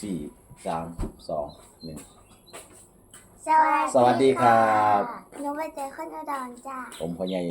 สี่สามสองหนึ่งสวัสดีสวัสดีครับ หนูไปเจอคนอุดรจ้าผมพ่อใหญ่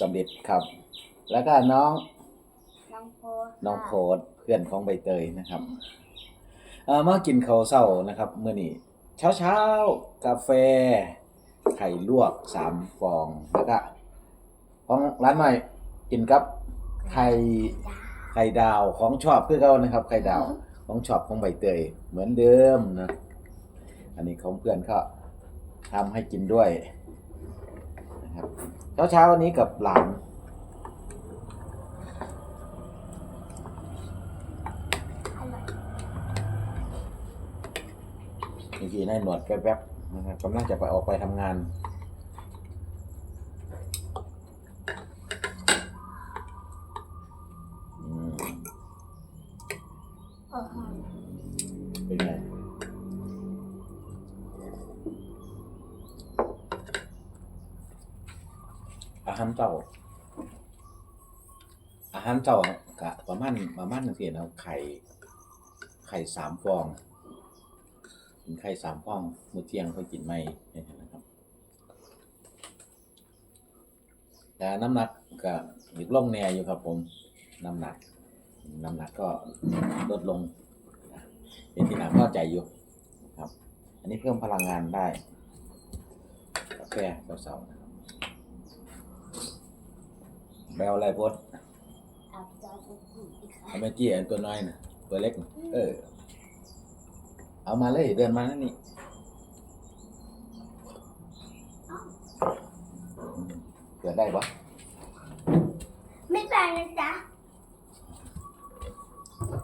สำเร็จครับ แล้วก็น้องน้องโพน้องโพดเพื่อนของใบเตยนะครับเอ่อมากินข้าวเช้านะครับเมื่อนี้เช้าเช้าๆกาแฟ ไข่ลวกสามฟองแล้วก็ของร้านใหม่กินกับไข่ จ้าไข่ดาวของชอบคือเขานะครับ ไข่ดาว ของช็อบของใบเตยเหมือนเดิมนะอันนี้ของเพื่อนเขาทำให้กินด้วยนะครับเช้าเช้าวันนี้กับหลานยเมื่อกี้นายหนวดแป๊บๆนะครับกำลังจะไปออกไปทำงาน อืม โอ้โห เป็นไง อาหารเจ้า อาหารเจ้ากะประมาณประมาณนึงเสียเอาไข่ ไข่สามฟองกินไข่สามฟองมื้อเที่ยงเขากินไม่นะครับแต่น้ำหนักก็หยุดลงแน่อยู่ครับผม น้ำหนัก น้ำหนักก็ลดลงเป็นที่หน่าพอใจอยู่ครับ อันนี้เพิ่มพลังงานได้กาแฟเสาๆนะครับแบลอะไรพด เอาจานอีกอีกค่ะเอาแม่จี้อันตัวน้อยนะตัวเล็กนะเออ เอามาเลยเดินมานั่นนี่เกิดได้ปะไม่แปลงนะจ๊ะ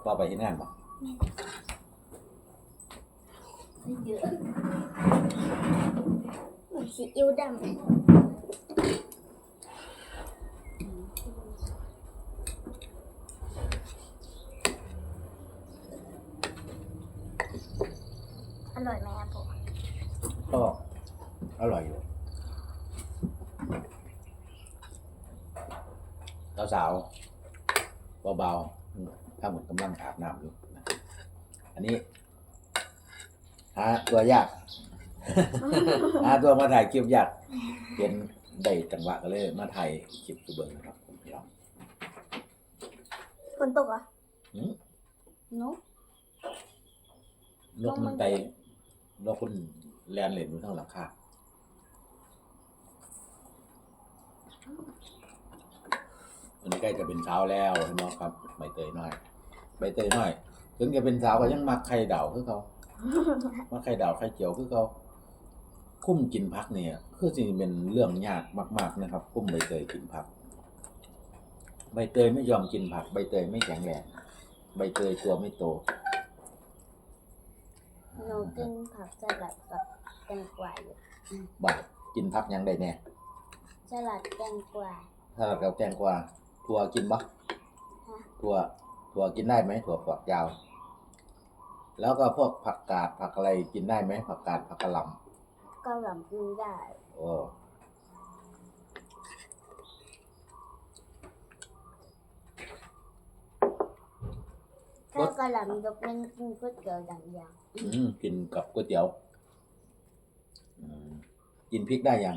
ต่อไปที่นั่นปะไม่เยอะเหมือนซีอิ๊วดำ ร่อยไหมอะผมก็อร่อยอยู่สาวๆเบาๆถ้าเหมือนกำลังอาบน้ำอยู่นะอันนี้หาตัวยาก หาตัวมาถ่ายคลิปยากเห็นได้จังหวะก็เลยมาถ่ายคลิปตัวเบิร์นะครับผมพี่น้องฝนตกเหรอหืมหนูนกมันไต นกคุณแลนเหลนอยู่ทั้งหลังคาอันนี้ใกล้จะเป็นเช้าแล้วเห็นไหมครับใบเตยน้อยใบเตยน้อยถึงจะเป็นสาวก็ยังมักไข่ดาวคือเขามักไข่ดาวไข่เจียวคือเขาคุ้มกินพักเนี่ย คือจริงเป็นเรื่องยากมาก ๆนะครับ คุ้มใบเตยกินผัก ใบเตยไม่ยอมกินผัก ใบเตยไม่แข็งแรงใบเตยตัวไม่โต หนูกินผักสลัดกับแตงกวาอยู่บักกินผักหยังได้แน่สลัดแตงกวา ถ้าเราแตงกวาถั่วกินบ่ฮะถั่วถั่วกินได้ไหมถั่วฝักยาว แล้วก็พวกผักกาดผักอะไรกินได้ไหมผักกาดผักกะหล่เกาหล่ำกินได้ำโอ้ ถ้ากะหล่ำยกเว้นกินก๋วยเตี๋ยวอย่างเดียวอืมกินกับก๋วยเตี๋ยวอืมกินพริกได้ยัง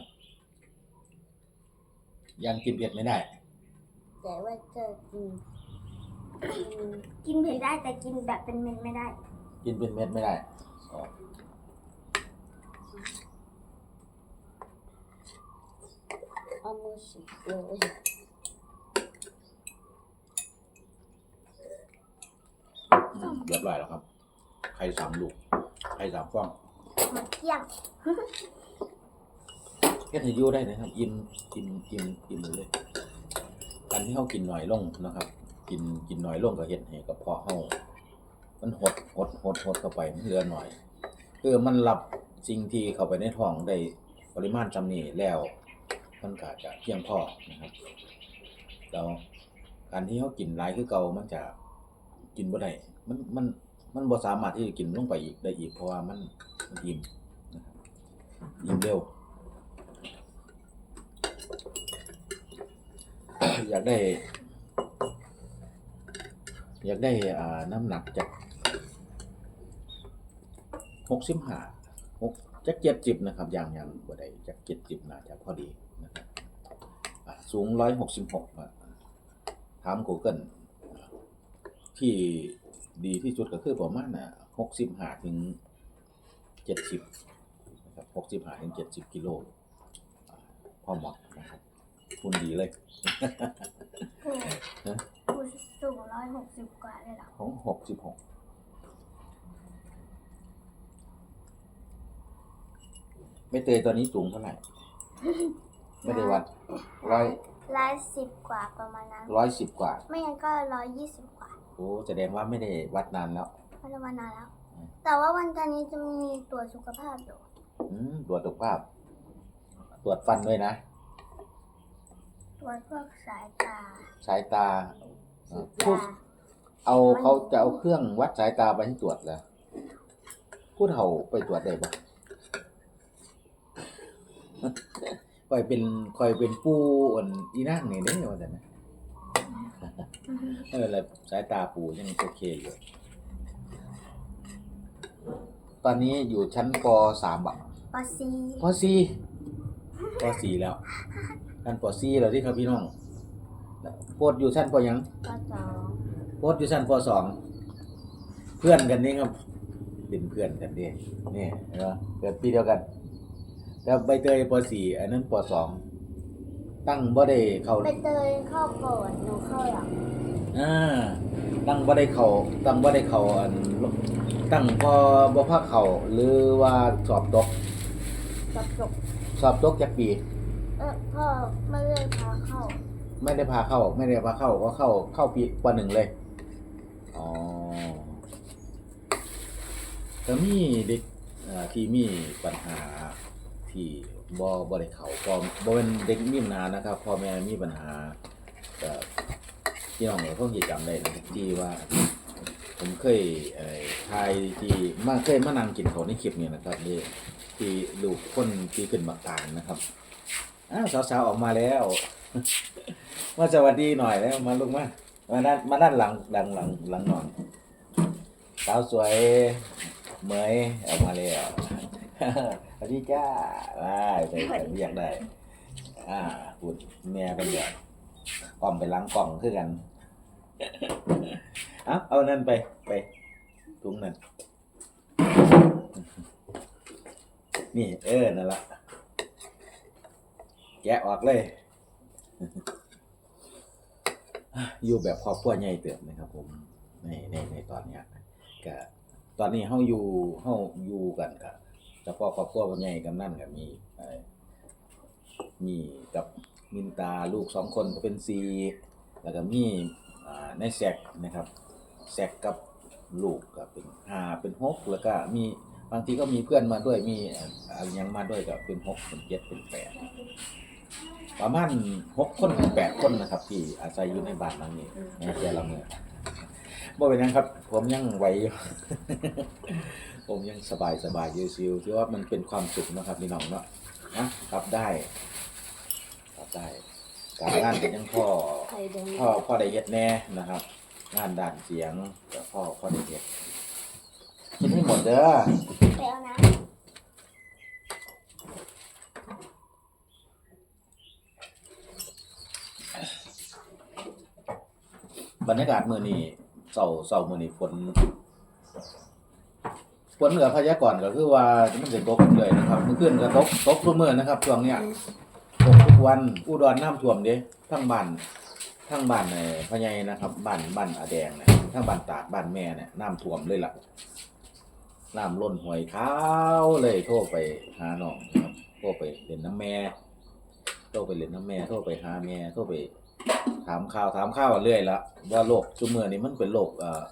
ยังกินเผ็ดไม่ได้ แต่ว่าจะกินกินกินเผ็ดได้แต่กินแบบเป็นเม็ดไม่ได้ กินเป็นเม็ดไม่ได้อ๋อเอามือฉีกเลย อืม เรียบร้อยแล้วครับ ไข่สามลูก ไข่สามฟองหมดเกลี้ยงเฮ็ดให้อยู่ได้นะครับ อิ่มอิ่มอิ่มอิ่มเลยการที่เขากินหน่อยลงนะครับ กินกินหน่อยลงก็เฮ็ดให้กระเพาะเขามันหดหดหดหดเข้าไปมันเหลือหน่อยคือมันรับสิ่งที่เข้าไปในท้องได้ปริมาณจำนี้แล้ว มันก็จะเพียงพอนะครับแล้วการที่เขากินหลายคือเก่ามันจะกินบ่ได้ มันมันมันบ่สามารถที่จะกินลงไปอีกได้อีกเพราะว่ามันมันอิ่มนะครับอิ่มเร็ว อยากได้ อยากได้อ่าน้ำหนักจากหกสิบห้าหกจักเจ็ดจิบนะครับอย่างอย่างบ่ได้จักเจ็ดจิบน่าจะพอดีนะครับสูงร้อยหกสิบหกถาม Google ที่ ดีที่สุดก็คือประมาณน่ะหกสิบห้าถึงเจ็ดสิบนะครับหกสิบห้าถึงเจ็ดสิบกิโลอ่าพอเหมาะนะครับคุณดีเลยผู้ฮะผู้สูงร้อยหกสิบกว่าเลยเหรอของหกสิบหกไม่เตยตอนนี้สูงเท่าไหร่ ไม่ได้วัดร้อยร้อยสิบกว่าประมาณนั้นร้อยสิบกว่า ไม่งั้นก็ร้อยยี่สิบกว่า โอ้แสดงว่าไม่ได้วัดนานแล้ว ไม่ได้มานานแล้วอืมแต่ว่าวันจันทร์นี้จะมีตรวจสุขภาพอยู่อืมตรวจสุขภาพ ตรวจฟันด้วยนะ ตรวจพวกสายตาสายตา ฉีดผู้ยาเอาเขาจะเอาเครื่องวัดสายตาไปให้ตรวจแล้วผู้เฒ่าไปตรวจได้ปะคอยเป็นคอยเป็นปูอ่อนอีนั่งนี่เด้ว่าแต่นะ เออแล้วสายตาปูยังโอเคอยู่ ตอนนี้อยู่ชั้นปสามบะปซีปสี่ปสี่แล้วชั้นปสี่แล้วที่ครับพี่น้องโพดอยู่ชั้นปหยังปสองโพดอยู่ชั้นปสองเพื่อนกันนี่ครับเป็นเพื่อนกันดินี่เห็นปะเกิดปีเดียวกัน แล้วใบเตยปสี่อันนั้นปสอง ตั้งบ่ได้เข้าไปเตยเข้าก่อนหนูเข้าหลังอ่าตั้งบ่ได้เขาตั้งบ่ได้เขาอันตั้งพอบ่พาเขาหรือว่าสอบตกจับจบสอบตกจักปีเออพ่อไม่ได้พาเข้า ไม่ได้พาเข้าไม่ได้พาเข้าก็เข้าเข้าปีปหนึ่งเลยอ๋อแต่มีเด็กเอ่อที่มีปัญหาที่ บ่บ่ได้เขาก็บ่เป็นเด็กมีปัญหานะครับพ่อแม่มีปัญหาก็พี่น้องเนี่ยคงสิจำได้นะที่ว่า ผมเคยเอ่อทายที่มาเคยมานั่งกินเขาวในคลิปเนี่ยนะครับนี่ที่ลูกคนที่ขึ้นบักตานนะครับอ้าวสาวๆออกมาแล้วมาสวัสดีหน่อยแล้วมาลูกมามาด้านมาด้านหลังหลังหลังหลังนอนสาวสวยเหมยออกมาแล้ว วัสดีจ้าได้ไปไปเรียกได้ อ่าพูดแม่เป็นแบบกล่อมไปล้างกล่องคือกันเอาเอานั่นไปไปถุงนั่นนี่ เออนั่นละแกะออกเลย อยู่แบบครอบครัวใหญ่เติบนะครับ ผม ในในในตอนเนี้ยก็ตอนนี้เฮาอยู่เฮาอยู่กันกับ เฉพาะครอบครัวใหญ่กันนั่นก็มีมีกับมินตาลูกสองคนก็เป็นซีแล้วก็มีอ่าในแซกนะครับแซกกับลูกก็เป็นห้าเป็นหกแล้วก็มีบางทีก็มีเพื่อนมาด้วยมีอะไรยังมาด้วยก็เป็นหกเป็นเจ็ดเป็นแปดประมาณหกคนถึงแปดคนนะครับ ที่อาศัยอยู่ในบ้านหลังนี้ในแต่ละเมือง บ่เป็นหยังครับ ผมยังไหวอยู่ ผมยังสบายสบายชิวๆที่ว่ามันเป็นความสุขนะครับพี่น้องเนาะนะครับได้ครับได้การงานเป็นยังพ่อใครเดินพ่อพ่อได้เฮ็ดแน่นะครับ งานด้านเสียงก็พ่อพ่อได้เฮ็ดกินให้หมดเด้อไปเอานะบรรยากาศมื้อนี้ เสาเสามื้อนี้ฝนฝนเหนือพยากรณ์ก็คือว่ามันจะตกเลยนะครับเมื่อคืนก็ตกตกทุกมื้อนะครับช่วงเนี้ยตกทุกวันอุดรน้ำท่วมเด้ทั้งบ้านทั้งบ้านในพะไยนะครับบ้านบ้านอาแดงเนี่ยทั้งบ้านตาดบ้านแม่เนี่ยน้ำท่วมเลยล่ะน้ำล้นห้วยเท้าเลยโทรไปหาน้องนะครับโทรไปเล่นน้ำแม่โทรไปเล่นน้ำแม่โทรไปหาแม่โทรไป ถามข่าวถามข่าวเรื่อยละว่าโลกซุมือนี้มันเป็นโลกเอ่อ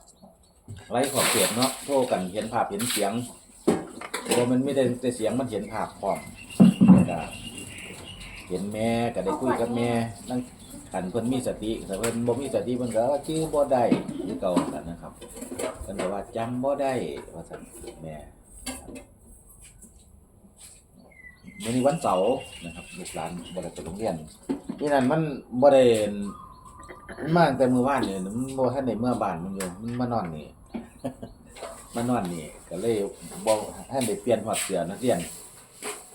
ไร้ขอบเขตเนาะโทรกันเห็นภาพเห็นเสียงว่ามันไม่ได้แต่เสียงมันเห็นภาพพร้อมก็เห็นแม่ก็ได้คุยกับแม่นั่งขันเพิ่นมีสติแต่เพิ่นบ่มีสติเพิ่นก็ว่าชื่อบ่ได้คือเก่ากันนะครับเพิ่นก็ว่าจำบ่ได้ว่าซั่นแม่ มื้อนี้วันเสาร์นะครับลูกหลานบ่ได้ไปโรงเรียนนี่นั่นมันบ่ได้มันมาตั้งแต่มื้อวานนี่มันบ่ทันได้เมื่อบ้านมันอยู่มันมานอนนี่ มานอนนี่ก็เลยบอกให้ได้เปลี่ยนหอดเสือนักเรียน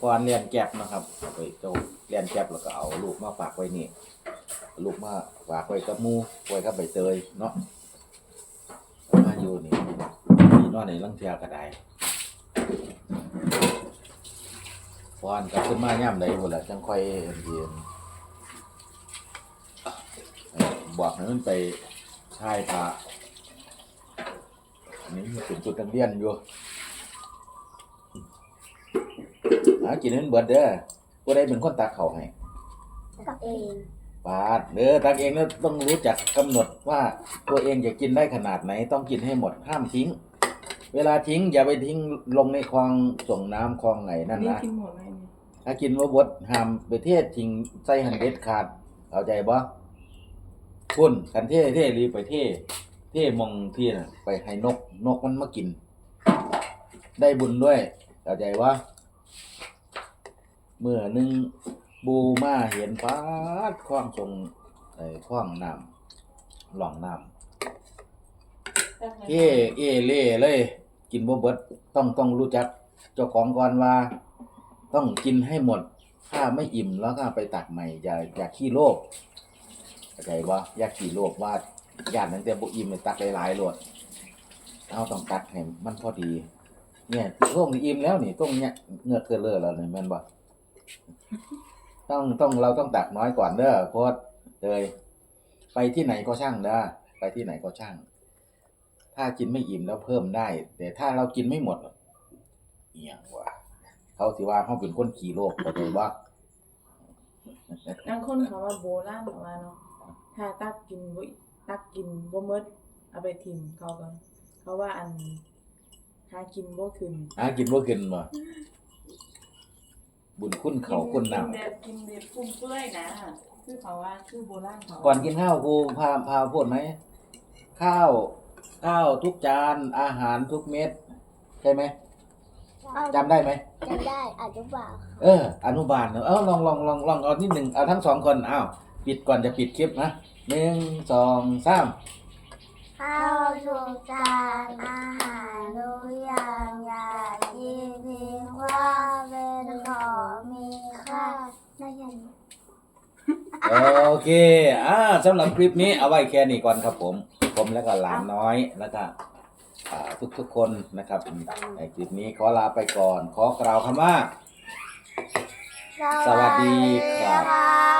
ก่อนเรียนแก็บนะครับเอาไปเจ้าเรียนแก็บแล้วก็เอาลูกมาฝากไว้นี่ลูกมาฝากไว้กับหมูไว้กับใบเตยเนาะมาอยู่นี่นี่นอนในลังเทียก็ได้ ฟอนกลับขึ้นมาย่ำใดพุ่นละจังค่อยเรียนบอกให้มันไปชายพระอันนี้มันเป็นจุดนักเรียนอยู่หากินให้มันเบิดเด้อผู้ใดเป็นคนตักเขาวให้กับเองปาดเด้อตักเองแล้วต้องรู้จักกำหนดว่าตัวเองจะกินได้ขนาดไหน ต้องกินให้หมดห้ามทิ้ง เวลาทิ้งอย่าไปทิ้งลงในคลองส่งน้ำคลองไหนนั่นนี่นะกินหมดไหมเนี่ยถ้ากินว่าบดห้ามไปเทศทิ้งใส่หันเด็ดขาดเข้าใจบ่คุณกันเท่เท่รีบไปเท่เท่มองเที่น่ะ ไปให้นกนกมันมากิน ได้บุญด้วยเข้าใจว่า เมื่อหนึงบูมาเห็นฟ้าดคล้องทรงไอ้คล้องน้ำหล่องน้ำเอเอเล่เลย กินบ่เบิดต้องต้องรู้จัก เจ้าของก่อนว่า ต้องกินให้หมด ถ้าไม่อิ่มแล้วก็ไปตักใหม่ อย่าอย่าขี้โลภเข้าใจว่าอย่าขี้โลภว่าญาตินั้นแต่บ่อิ่มเลยตักหลายๆโลดเอาต้องตักให้มันพอดี เนี่ยช่วงอิ่มแล้วนี่ต้องเนี่ยเงือกเกลือเลอแล้วนี่แม่นบ่ต้องต้องเราต้องตักน้อยก่อนเด้อโพดเลย ไปที่ไหนก็ช่างเด้อไปที่ไหนก็ช่าง ถ้ากินไม่อิ่มแล้วเพิ่มได้ แต่ถ้าเรากินไม่หมดเอียงวะเขาสิว่าเขาเป็นคนขี่โลกเข้าใจบ่บางคนเขาว่าโบราณเขาว่าเนาะถ้าตักกินบ่ตักกินบ่หมดเอาไปทิ่มเขาก็เขาว่าอันหากินบ่ขึ้นหากินบ่กินบ่บุญคุณเขาคุณน้กินแบบกินแบบฟุ่มเฟือยนะคือเขาว่าคือโบราณเขาำก่อนกินข้าวครูพาพาพูดไหมข้าว ข้าวทุกจานอาหารทุกเม็ดใช่ไหมจำได้ไหม จำได้อาจจะว่าเออ อนุบาลเนอะเอ้าลองลองลองลองเอานิดหนึ่งเอาทั้งสองคนอ้าวปิดก่อนจะปิดคลิปนะหนึ่งสองสามข้าวทุกจานอาหารทุกอย่างอย่ากินทิ้งคว่าเป็นของมีค่าได้ยัง โอเคอ่าสำหรับคลิปนี้เอาไว้แค่นี้ก่อนครับผม ผมแล้วก็หลานน้อยแล้วก็อ่าทุกๆคนนะครับในคลิปนี้ขอลาไปก่อน ขอกล่าวคำว่า สวัสดีครับครับ